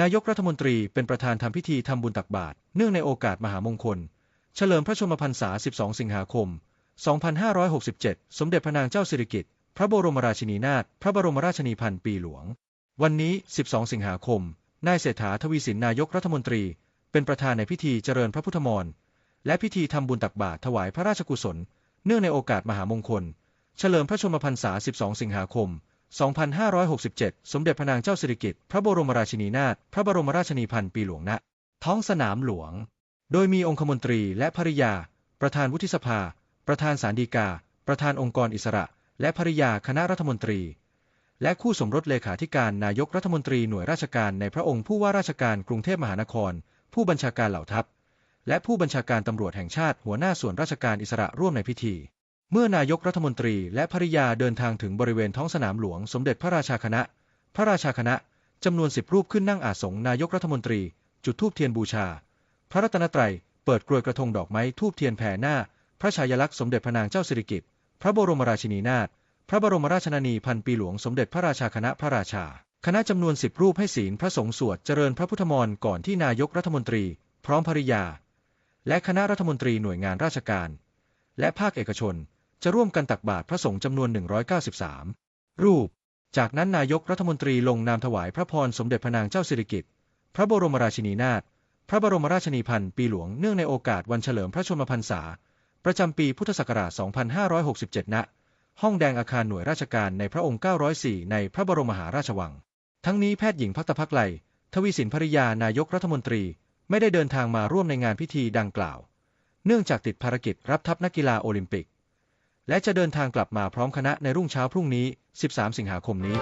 นายกรัฐมนตรีเป็นประธานทำพิธีทำบุญตักบาตรเนื่องในโอกาสมหามงคล เฉลิมพระชนมพรรษา 12 สิงหาคม 2567 สมเด็จพระนางเจ้าสิริกิติ์ พระบรมราชินีนาถ พระบรมราชินีพันปีหลวง วันนี้ 12 สิงหาคม นายเศรษฐาทวีสินนายกรัฐมนตรี เป็นประธานในพิธีเจริญพระพุทธมนต์และพิธีทำบุญตักบาตรถวายพระราชกุศล เนื่องในโอกาสมหามงคล เฉลิมพระชนมพรรษา 12 สิงหาคม 2567 2,567 สมเด็จพระนางเจ้าสิริกิติ์พระบรมราชินีนาถพระบรมราชินีพันปีหลวงณท้องสนามหลวง โดยมีองคมนตรีและภริยา ประธานวุฒิสภา ประธานศาลฎีกา ประธานองค์กรอิสระ และภริยาคณะรัฐมนตรี และคู่สมรสเลขาธิการนายกรัฐมนตรีหน่วยราชการในพระองค์ผู้ว่าราชการกรุงเทพมหานคร ผู้บัญชาการเหล่าทัพ และผู้บัญชาการตำรวจแห่งชาติหัวหน้าส่วนราชการอิสระร่วมในพิธี เมื่อนายกรัฐมนตรีและภริยาเดินทางถึงบริเวณท้องสนามหลวงสมเด็จพระราชาคณะ พระราชาคณะจำนวนสิบรูปขึ้นนั่งอาสงนายกรัฐมนตรี จุดธูปเทียนบูชา พระรัตนตรัย เปิดกรวยกระทงดอกไม้ทูบเทียนแผ่หน้า พระชายลักษณ์สมเด็จพระนางเจ้าสิริกิติ์พระบรมราชินีนาถพระบรมราชชนนีพันปีหลวงสมเด็จพระราชาคณะพระราชา คณะจำนวนสิบรูปให้ศีลพระสงฆ์สวดเจริญพระพุทธมนต์ก่อนที่นายกรัฐมนตรี พร้อมภริยา และคณะรัฐมนตรีหน่วยงานราชการ และภาคเอกชน จะร่วมกันตักบาตรพระสงฆ์จำนวน 193 รูป จากนั้นนายกรัฐมนตรีลงนามถวายพระพรสมเด็จพระนางเจ้าสิริกิติ์พระบรมราชินีนาถพระบรมราชินีพันปีหลวงเนื่องในโอกาสวันเฉลิมพระชนมพรรษา ประจำปีพุทธศักราช 2567 ณ ห้องแดงอาคารหน่วยราชการในพระองค์ 904 ในพระบรมมหาราชวัง ทั้งนี้แพทย์หญิงพักตภักไลทวีสินภริยานายกรัฐมนตรีไม่ได้เดินทางมาร่วมในงานพิธีดังกล่าว เนื่องจากติดภารกิจรับทัพนักกีฬาโอลิมปิก และจะเดินทางกลับมาพร้อมคณะในรุ่งเช้าพรุ่งนี้ 13 สิงหาคมนี้